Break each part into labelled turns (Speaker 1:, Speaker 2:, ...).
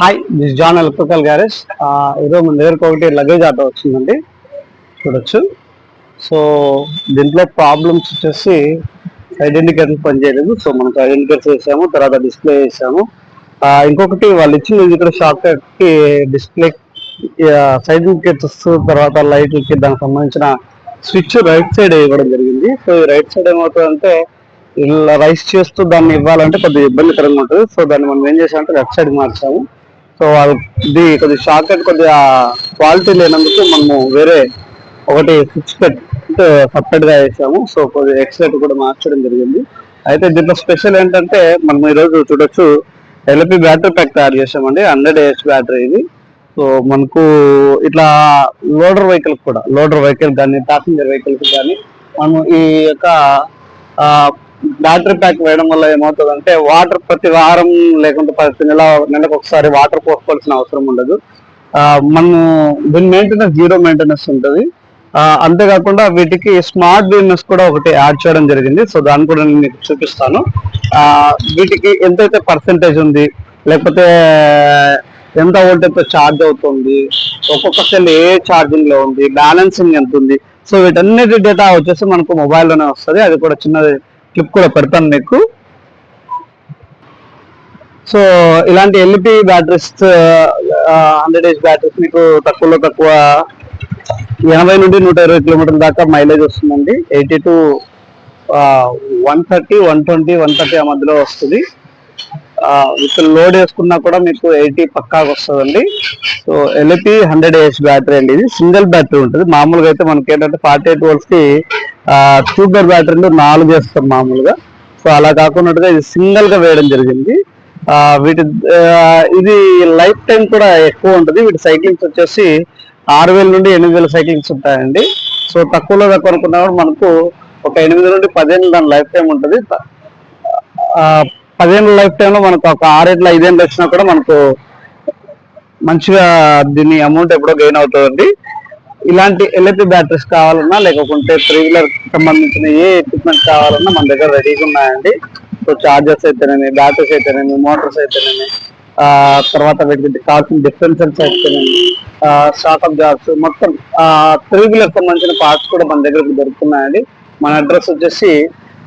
Speaker 1: Hi this John electrical garage ఈరోజు మన దగ్గరకు ఒకటి లగేజ్ ఆటో వచ్చిందండి. చూడొచ్చు. సో దీంట్లో ప్రాబ్లమ్స్ వచ్చేసి సైడ్ పనిచేయలేదు. సో మనం సైడ్ చేసాము వేసాము తర్వాత డిస్ప్లే వేసాము ఇంకొకటి వాళ్ళు ఇచ్చింది ఇక్కడ షార్ట్ డిస్ప్లే సైడ్ ఇండికేటర్స్ తర్వాత లైట్లకి దానికి సంబంధించిన స్విచ్ రైట్ సైడ్ ఇవ్వడం జరిగింది. సో ఈ రైట్ సైడ్ ఏమవుతుందంటే ఇలా రైస్ చేస్తూ దాన్ని ఇవ్వాలంటే కొద్దిగా ఇబ్బందికరంగా ఉంటుంది. సో దాన్ని మనం ఏం చేసామంటే లెఫ్ట్ సైడ్ మార్చాము. సో వాళ్ళది కొద్దిగా షార్ట్ కొద్దిగా క్వాలిటీ లేనందుకు మనము వేరే ఒకటి స్విచ్ కట్ సపరేట్గా వేసాము. సో కొద్దిగా ఎక్స్లెట్ కూడా మార్చడం జరిగింది. అయితే దీంట్లో స్పెషల్ ఏంటంటే మనం ఈరోజు చూడొచ్చు ఎల్పి బ్యాటరీ ప్యాక్ తయారు చేసామండి హండ్రెడ్ ఏహెచ్ బ్యాటరీ ఇది. సో మనకు ఇట్లా లోడర్ వెహికల్ కూడా లోడర్ వెహికల్ కానీ ప్యాసింజర్ వెహికల్స్ కానీ మనం ఈ యొక్క బ్యాటరీ ప్యాక్ వేయడం వల్ల ఏమవుతుందంటే వాటర్ ప్రతి వారం లేకుంటే ప్రతి నెల నెలకు ఒకసారి వాటర్ పోసుకోవాల్సిన అవసరం ఉండదు. మనం మనము దీని మెయింటెనెన్స్ జీరో మెయింటెనెన్స్ ఉంటుంది. అంతేకాకుండా వీటికి స్మార్ట్ బిజినెస్ కూడా ఒకటి యాడ్ చేయడం జరిగింది. సో దాన్ని కూడా నేను మీకు చూపిస్తాను. వీటికి ఎంతైతే పర్సంటేజ్ ఉంది లేకపోతే ఎంత ఓల్టేజ్తో ఛార్జ్ అవుతుంది ఒక్కొక్క సెల్ ఏ ఛార్జింగ్లో ఉంది బ్యాలెన్సింగ్ ఎంత ఉంది సో వీటన్నిటి డేటా వచ్చేసి మనకు మొబైల్లోనే వస్తుంది. అది కూడా చిన్నది క్లిప్ కూడా పెడతాను మీకు. సో ఇలాంటి LP batteries hundred age batteries మీకు తక్కువలో తక్కువ ఎనభై నుండి నూట ఇరవై కిలోమీటర్ల దాకా మైలేజ్ వస్తుందండి. Eighty to one thirty one twenty one thirty ఆ మధ్యలో వస్తుంది. విత్ లోడ్ వేసుకున్నా కూడా మీకు ఎయిటీ పక్కాగా వస్తుందండి. So LP hundred AH battery అండి. ఇది సింగిల్ బ్యాటరీ ఉంటుంది. మామూలుగా అయితే మనకి ఏంటంటే ఫార్టీ ఎయిట్ వోల్ట్స్కి ట్యూబర్ బ్యాటరీలు నాలుగు వేస్తాం మామూలుగా. సో అలా కాకుండా ఇది సింగిల్గా వేయడం జరిగింది. వీటి ఇది లైఫ్ టైం కూడా ఎక్కువ ఉంటుంది. వీటి సైక్లింగ్స్ వచ్చేసి ఆరు వేల నుండి ఎనిమిది వేల సైక్లింగ్స్ ఉంటాయండి. సో తక్కువలో తక్కువ కూడా మనకు ఒక ఎనిమిది నుండి పదిహేను దాని లైఫ్ టైం ఉంటుంది. పదిహేను లైఫ్ టైంలో మనకు ఒక ఆరేళ్ళు ఐదేళ్ళు వచ్చినా కూడా మనకు మంచిగా దీని అమౌంట్ ఎప్పుడో గెయిన్ అవుతుందండి. ఇలాంటి ఎల్ఐపి బ్యాటరీస్ కావాలన్నా లేకుంటే త్రీ వీలర్ సంబంధించిన ఏ ఎక్విప్మెంట్ కావాలన్నా మన దగ్గర రెడీగా ఉన్నాయండి. సో చార్జర్స్ అయితేనేమి బ్యాటరీస్ అయితేనేమి మోటార్స్ అయితేనేమి ఆ, తర్వాత వీటికి కావాల్సిన డిఫరెన్సెస్ అయితేనేమి షాక్ ఆఫ్ జాబ్స్ మొత్తం త్రీ వీలర్ సంబంధించిన పార్ట్స్ కూడా మన దగ్గర దొరుకుతున్నాయండి. మన అడ్రస్ వచ్చేసి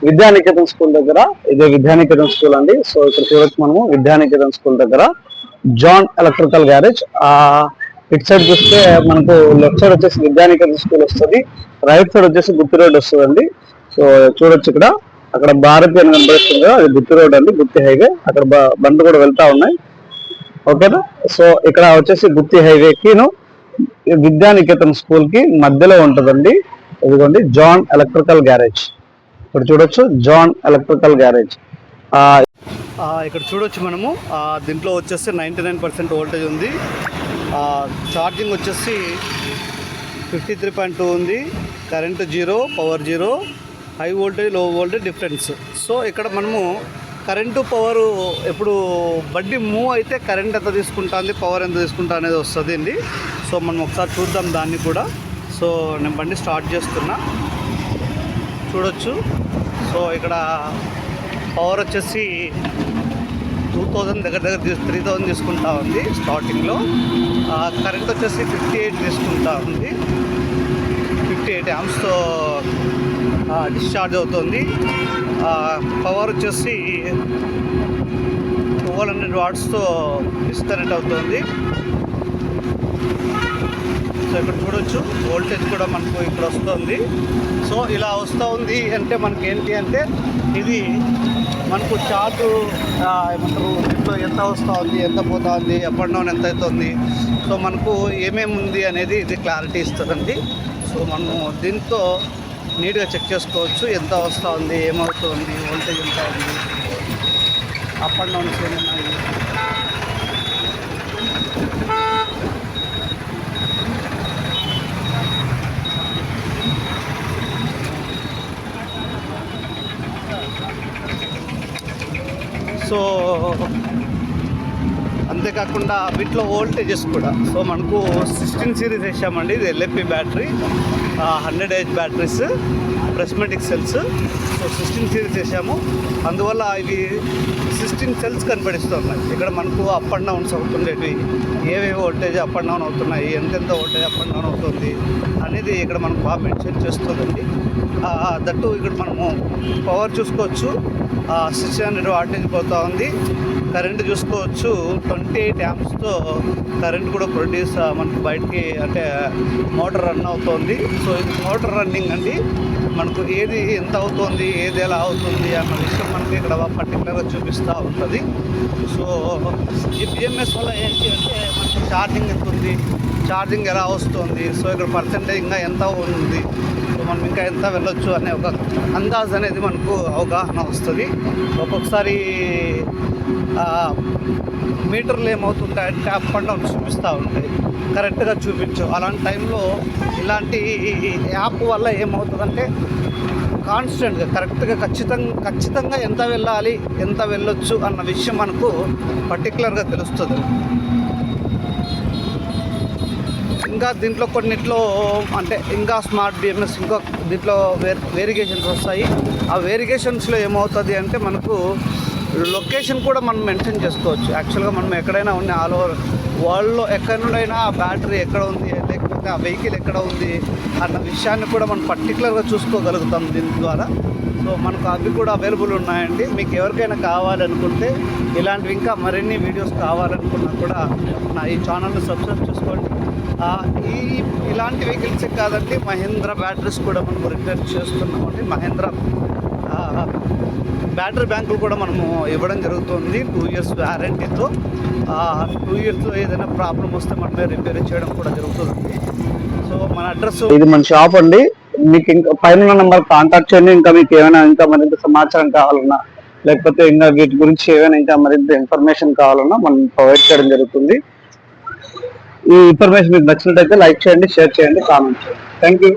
Speaker 1: విద్యానికేతన్ స్కూల్ దగ్గర. ఇదే విద్యానికేతన్ స్కూల్ అండి. సో ఇక్కడ చూడొచ్చు మనము విద్యానికేతన్ స్కూల్ దగ్గర. జాన్ ఎలక్ట్రికల్ గ్యారేజ్ ఆ ఇటు సైడ్ చూస్తే మనకు లెఫ్ట్ సైడ్ వచ్చేసి విద్యానికేతన్ స్కూల్ వస్తుంది. రైట్ సైడ్ వచ్చేసి గుత్తి రోడ్ వస్తుందండి. సో చూడొచ్చు ఇక్కడ. అక్కడ భారతి అని కనబడుతుంది అది గుత్తి రోడ్ అండి గుత్తి హైవే. అక్కడ బండ్లు కూడా వెళ్తా ఉన్నాయి. ఓకేనా? సో ఇక్కడ వచ్చేసి గుత్తి హైవేకిను విద్యానికేతన్ స్కూల్కి మధ్యలో ఉంటుందండి. ఇదిగోండి జాన్ ఎలక్ట్రికల్ గ్యారేజ్. ఇక్కడ చూడొచ్చు జాన్ ఎలక్ట్రికల్ గ్యారేజ్. ఇక్కడ చూడొచ్చు మనము. దీంట్లో వచ్చేసి నైంటీ నైన్ పర్సెంట్ ఓల్టేజ్ ఉంది. ఛార్జింగ్ వచ్చేసి ఫిఫ్టీ త్రీ పాయింట్ టూ ఉంది. Current zero power zero high వోల్టేజ్లో వోల్టేజ్ డిఫరెన్స్. సో ఇక్కడ మనము కరెంటు పవర్ ఎప్పుడు బండి మూవ్ అయితే కరెంట్ ఎంత తీసుకుంటుంది పవర్ ఎంత తీసుకుంటా అనేది వస్తుంది అండి. సో మనం ఒకసారి చూద్దాం దాన్ని కూడా. సో నేను బండి స్టార్ట్ చేస్తున్నా. చూడొచ్చు. సో ఇక్కడ పవర్ వచ్చేసి టూ థౌజండ్ దగ్గర దగ్గర త్రీ థౌజండ్ తీసుకుంటా ఉంది స్టార్టింగ్లో. కరెంట్ వచ్చేసి ఫిఫ్టీ ఎయిట్ తీసుకుంటా ఉంది. ఫిఫ్టీ ఎయిట్ యామ్స్తో డిశ్చార్జ్ అవుతుంది. పవర్ వచ్చేసి ట్వెల్వ్ హండ్రెడ్ వాట్స్తో డిస్కనెక్ట్ అవుతుంది. సో ఇక్కడ చూడొచ్చు. వోల్టేజ్ కూడా మనకు ఇక్కడ వస్తుంది. సో ఇలా వస్తూ ఉంది అంటే మనకి ఏంటి అంటే ఇది మనకు చాటు ఏమంటారు దీంట్లో ఎంత వస్తూ ఉంది ఎంత పోతా ఉంది అప్ అండ్ డౌన్ ఎంత అవుతుంది. సో మనకు ఏమేమి ఉంది అనేది ఇది క్లారిటీ ఇస్తుందండి. సో మనము దీంతో నీట్గా చెక్ చేసుకోవచ్చు ఎంత వస్తూ ఉంది ఏమవుతుంది వోల్టేజ్ ఎంత ఉంది అప్ అండ్ డౌన్స్ ఏమున్నాయి సో అంతేకాకుండా వీటిలో వోల్టేజెస్ కూడా. సో మనకు సిక్స్టీన్ సిరీస్ వేసామండి. ఇది LFP battery hundred H batteries.
Speaker 2: Prismatic cells. So sixteen series చేసాము అందువల్ల ఇవి సిక్స్టీన్ సెల్స్ కనపడిస్తున్నాయి ఇక్కడ మనకు అప్ అండ్ డౌన్స్ అవుతుండేవి ఏవేవి వోల్టేజ్ అప్ అండ్ డౌన్ అవుతున్నాయి. ఎంతెంత వోల్టేజ్ అప్ అండ్ డౌన్ అవుతుంది అనేది ఇక్కడ మనకు బాగా మెన్షన్ చేస్తుందండి దట్టు ఇక్కడ మనము పవర్ చూసుకోవచ్చు. సిక్స్ హండ్రెడ్ వాటేజ్ పోతూ ఉంది. కరెంట్ చూసుకోవచ్చు. ట్వంటీ ఎయిట్ యామ్స్తో కరెంట్ కూడా ప్రొడ్యూస్ మనకు బయటికి అంటే మోటార్ రన్ అవుతుంది. సో ఇది మోటార్ రన్నింగ్ అండి. మనకు ఏది ఎంత అవుతుంది ఏది ఎలా అవుతుంది అన్న విషయం మనకి ఇక్కడ పర్టికులర్గా చూపిస్తూ ఉంటుంది. సో ఈ బిఎంఎస్ వల్ల ఏంటి అంటే మనకి ఛార్జింగ్ ఎంత ఉంది ఛార్జింగ్ ఎలా వస్తుంది సో ఇక్కడ పర్సంటేజ్ ఇంకా ఎంత ఉంది సో మనం ఇంకా ఎంత వెళ్ళొచ్చు అనే ఒక అందాజ్ అనేది మనకు అవగాహన వస్తుంది. ఒక్కొక్కసారి మీటర్లు ఏమవుతుంటాయంటే అప్ అండ్ డౌన్ చూపిస్తూ ఉంటాయి. కరెక్ట్గా చూపించు. అలాంటి టైంలో ఇలాంటి యాప్ వల్ల ఏమవుతుందంటే కాన్స్టెంట్గా కరెక్ట్గా ఖచ్చితంగా ఖచ్చితంగా ఎంత వెళ్ళాలి ఎంత వెళ్ళొచ్చు అన్న విషయం మనకు పర్టికులర్గా తెలుస్తుంది. ఇంకా దీంట్లో కొన్నిట్లో అంటే ఇంకా స్మార్ట్ బిఎంఎస్ ఇంకా దీంట్లో వేర్ వేరిగేషన్స్ వస్తాయి. ఆ వేరిగేషన్స్లో ఏమవుతుంది అంటే మనకు లొకేషన్ కూడా మనం మెన్షన్ చేసుకోవచ్చు. యాక్చువల్గా మనం ఎక్కడైనా ఉన్న ఆల్ ఓవర్ వరల్డ్లో ఎక్కడి నుండైనా ఆ బ్యాటరీ ఎక్కడ ఉంది లేకపోతే ఆ వెహికల్ ఎక్కడ ఉంది అన్న విషయాన్ని కూడా మనం పర్టికులర్గా చూసుకోగలుగుతాం దీని ద్వారా. సో మనకు అవి కూడా అవైలబుల్ ఉన్నాయండి. మీకు ఎవరికైనా కావాలనుకుంటే ఇలాంటివి ఇంకా మరిన్ని వీడియోస్ కావాలనుకున్నా కూడా నా ఈ ఛానల్ని సబ్స్క్రైబ్ చేసుకోండి. ఈ ఇలాంటి వెహికల్స్ కాదండి మహేంద్ర బ్యాటరీస్ కూడా మనం రిపేర్ చేస్తున్నామండి. మహేంద్ర బ్యాటరీ బ్యాంకులు కూడా మనము ఇవ్వడం జరుగుతుంది. టూ ఇయర్స్ వ్యారంటీతో టూ ఇయర్స్లో ఏదైనా ప్రాబ్లం వస్తే మనమే రిపేర్ చేయడం కూడా జరుగుతుంది. సో మన అడ్రస్
Speaker 1: ఇది మన షాప్ అండి. మీకు ఇంకా పైన నెంబర్ కాంటాక్ట్ చేయండి. ఇంకా మీకు ఏమైనా ఇంకా మరింత సమాచారం కావాలన్నా లేకపోతే ఇంకా వీటి గురించి ఏమైనా ఇంకా మరింత ఇన్ఫర్మేషన్ కావాలన్నా మనం ప్రొవైడ్ చేయడం జరుగుతుంది. ఈ ఇన్ఫర్మేషన్ మీకు నచ్చినట్టయితే లైక్ చేయండి షేర్ చేయండి కామెంట్ చేయండి. Thank you